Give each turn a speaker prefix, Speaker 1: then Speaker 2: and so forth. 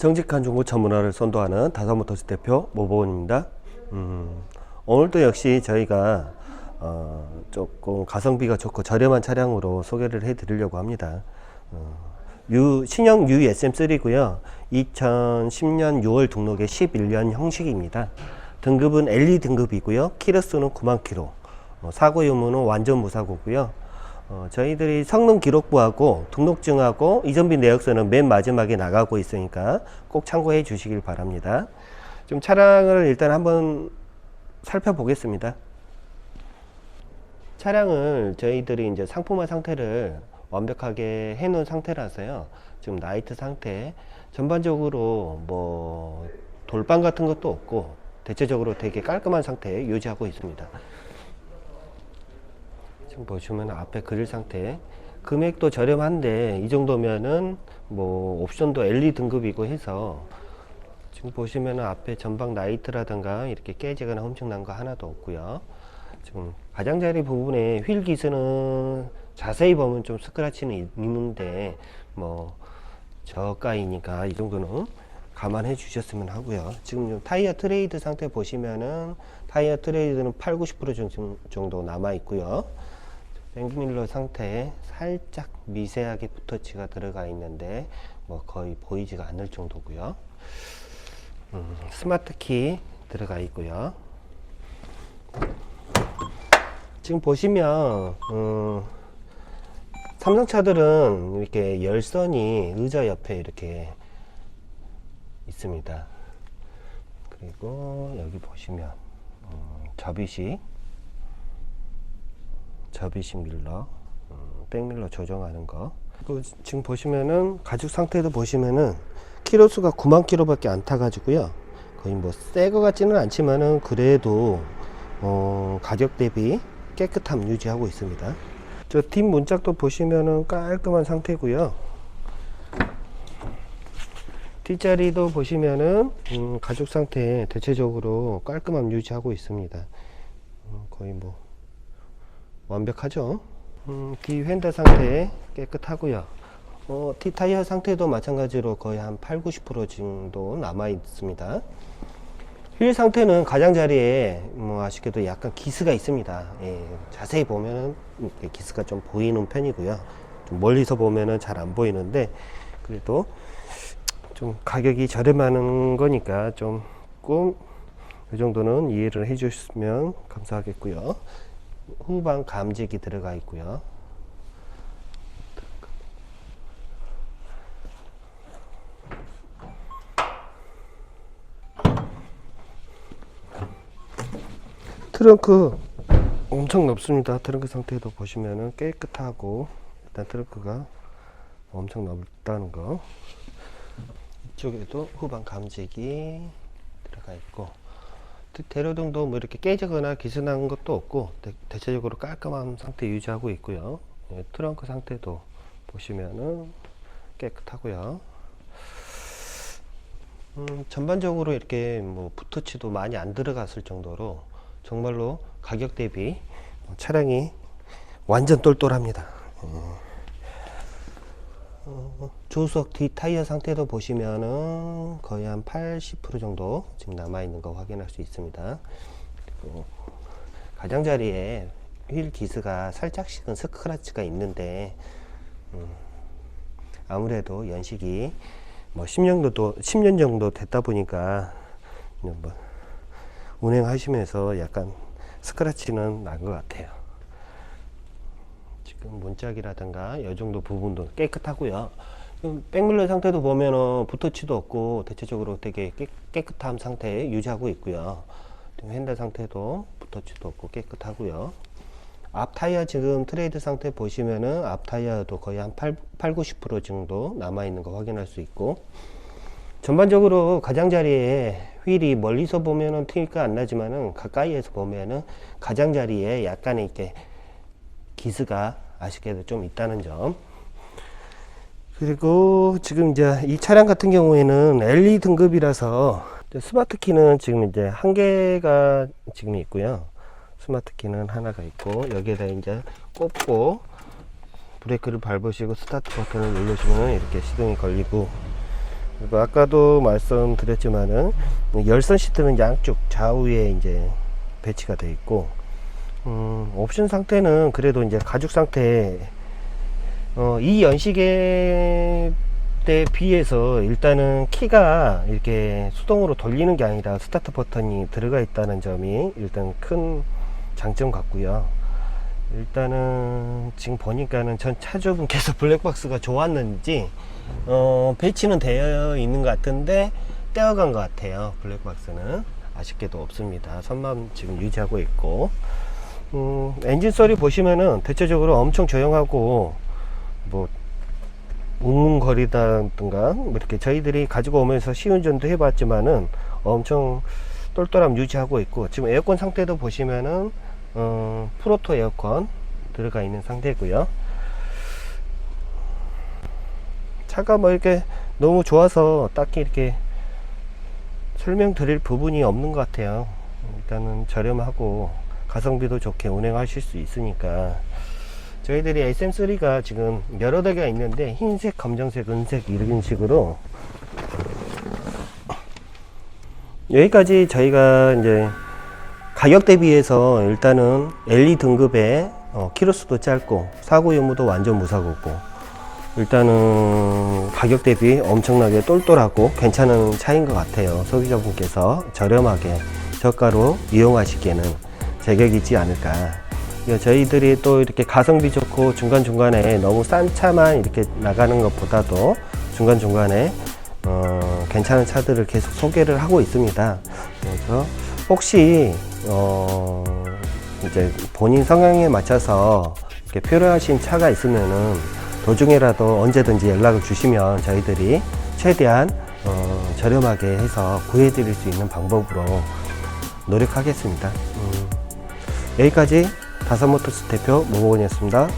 Speaker 1: 정직한 중고차 문화를 선도하는 다사모터스 대표 모보원입니다. 음, 오늘도 역시 저희가 어, 조금 가성비가 좋고 저렴한 차량으로 소개를 해드리려고 합니다. 어, 유, 신형 USM3고요. 2010년 6월 등록의 11년 형식입니다. 등급은 LE 등급이고요. 키로수는 9만 킬로. 어, 사고 유무는 완전 무사고고요. 어, 저희들이 성능 기록부하고 등록증하고 이전비 내역서는 맨 마지막에 나가고 있으니까 꼭 참고해 주시길 바랍니다. 좀 차량을 일단 한번 살펴보겠습니다. 차량을 저희들이 이제 상품화 상태를 완벽하게 해 놓은 상태라서요. 지금 나이트 상태 전반적으로 뭐 돌방 같은 것도 없고 대체적으로 되게 깔끔한 상태 유지하고 있습니다. 지금 보시면 앞에 그릴 상태 금액도 저렴한데 이 정도면은 뭐 옵션도 LE 등급이고 해서 지금 보시면은 앞에 전방 라이트라든가 이렇게 깨지거나 훔쳐난 거 하나도 없고요. 지금 가장자리 부분에 휠 기스는 자세히 보면 좀 스크래치는 있- 있는데 뭐 저가이니까 이 정도는 감안해 주셨으면 하고요. 지금 좀 타이어 트레이드 상태 보시면은 타이어 트레이드는 8, 90% 정- 정도 남아 있고요. 백밀러 상태에 살짝 미세하게 붓터치가 들어가 있는데 뭐 거의 보이지가 않을 정도고요. 음, 스마트 키 들어가 있고요. 지금 보시면 음, 삼성차들은 이렇게 열선이 의자 옆에 이렇게 있습니다. 그리고 여기 보시면 음, 접이식 접이식 밀러 음, 백밀러 조정하는 거. 지금 보시면은 가죽 상태도 보시면은 키로수가 9만 킬로밖에 안 타 가지고요. 거의 뭐 새 거 같지는 않지만은 그래도 어, 가격 대비 깨끗함 유지하고 있습니다. 저 뒷 문짝도 보시면은 깔끔한 상태고요. 뒷자리도 보시면은 음, 가죽 상태 대체적으로 깔끔함 유지하고 있습니다. 음, 거의 뭐 완벽하죠. 음, 뒤 휀다 상태 깨끗하고요. 어, T 타이어 상태도 마찬가지로 거의 한 8, 90% 정도 남아 있습니다. 휠 상태는 가장자리에 뭐 아쉽게도 약간 기스가 있습니다. 예, 자세히 이렇게 기스가 좀 보이는 편이고요. 좀 멀리서 보면은 잘 안 보이는데 그래도 좀 가격이 저렴한 거니까 조금 이 정도는 이해를 해 주시면 감사하겠고요. 후방 감지기 들어가 있고요. 트렁크 엄청 넓습니다. 트렁크 상태도 보시면은 깨끗하고 일단 트렁크가 엄청 넓다는 거. 이쪽에도 후방 감지기 들어가 있고 대- 대로등도 뭐 이렇게 깨지거나 기스난 것도 없고 대, 대체적으로 깔끔한 상태 유지하고 있고요. 예, 트렁크 상태도 보시면은 깨끗하고요. 음, 전반적으로 이렇게 뭐 붓터치도 많이 안 들어갔을 정도로 정말로 가격 대비 차량이 완전 똘똘합니다. 예. 어, 조수석 뒤 타이어 상태도 보시면은 거의 한 80% 정도 지금 남아 있는 거 확인할 수 있습니다. 그리고 가장자리에 휠 기스가 살짝씩은 스크래치가 있는데 음, 아무래도 연식이 뭐 10년 정도 10년 정도 됐다 보니까 뭐 운행하시면서 약간 스크래치는 난 것 같아요. 문짝이라든가 이 정도 부분도 깨끗하고요. 백밀러 상태도 보면은 붓터치도 없고 대체적으로 되게 깨, 깨끗한 상태 유지하고 있고요. 핸들 상태도 붓터치도 없고 깨끗하고요. 앞 타이어 지금 트레이드 상태 보시면은 앞 타이어도 거의 한 8, 8 90% 정도 남아 있는 거 확인할 수 있고 전반적으로 가장자리에 휠이 멀리서 보면은 티가 안 나지만은 가까이에서 보면은 가장자리에 약간의 이렇게 기스가 아쉽게도 좀 있다는 점. 그리고 지금 이제 이 차량 같은 경우에는 LE 등급이라서 스마트 키는 지금 이제 한 개가 지금 있고요. 스마트 키는 하나가 있고 여기에다 이제 꼽고 브레이크를 밟으시고 스타트 버튼을 누르시면 이렇게 시동이 걸리고 그리고 아까도 말씀드렸지만은 열선 시트는 양쪽 좌우에 이제 배치가 되어 있고 음, 옵션 상태는 그래도 이제 가죽 상태 어, 이 연식에 때 비해서 일단은 키가 이렇게 수동으로 돌리는 게 아니라 스타트 버튼이 들어가 있다는 점이 일단 큰 장점 같고요. 일단은 지금 보니까는 전 차주분께서 블랙박스가 좋았는지 어, 배치는 되어 있는 것 같은데 떼어간 것 같아요. 블랙박스는 아쉽게도 없습니다. 선만 지금 유지하고 있고 음, 엔진 소리 보시면은 대체적으로 엄청 조용하고 뭐 웅웅거리다든가 뭐 이렇게 저희들이 가지고 오면서 시운전도 해봤지만은 엄청 똘똘함 유지하고 있고 지금 에어컨 상태도 보시면은 어, 프로토 에어컨 들어가 있는 상태고요. 차가 뭐 이렇게 너무 좋아서 딱히 이렇게 설명드릴 부분이 없는 것 같아요. 일단은 저렴하고 가성비도 좋게 운행하실 수 있으니까 저희들이 SM3가 지금 여러 대가 있는데 흰색, 검정색, 은색 이런 식으로 여기까지 저희가 이제 가격 대비해서 일단은 LE 등급의 어, 키로수도 짧고 사고 유무도 완전 무사고고 일단은 가격 대비 엄청나게 똘똘하고 괜찮은 차인 것 같아요. 소비자분께서 저렴하게 저가로 이용하시기에는 제격이지 않을까. 저희들이 또 이렇게 가성비 좋고 중간중간에 너무 싼 차만 이렇게 나가는 것보다도 중간중간에 어, 괜찮은 차들을 계속 소개를 하고 있습니다. 그래서 혹시 어, 이제 본인 성향에 맞춰서 이렇게 필요하신 차가 있으면은 도중에라도 언제든지 연락을 주시면 저희들이 최대한 어, 저렴하게 해서 구해드릴 수 있는 방법으로 노력하겠습니다. 음, 여기까지 다섯모터스 대표 모모건이었습니다.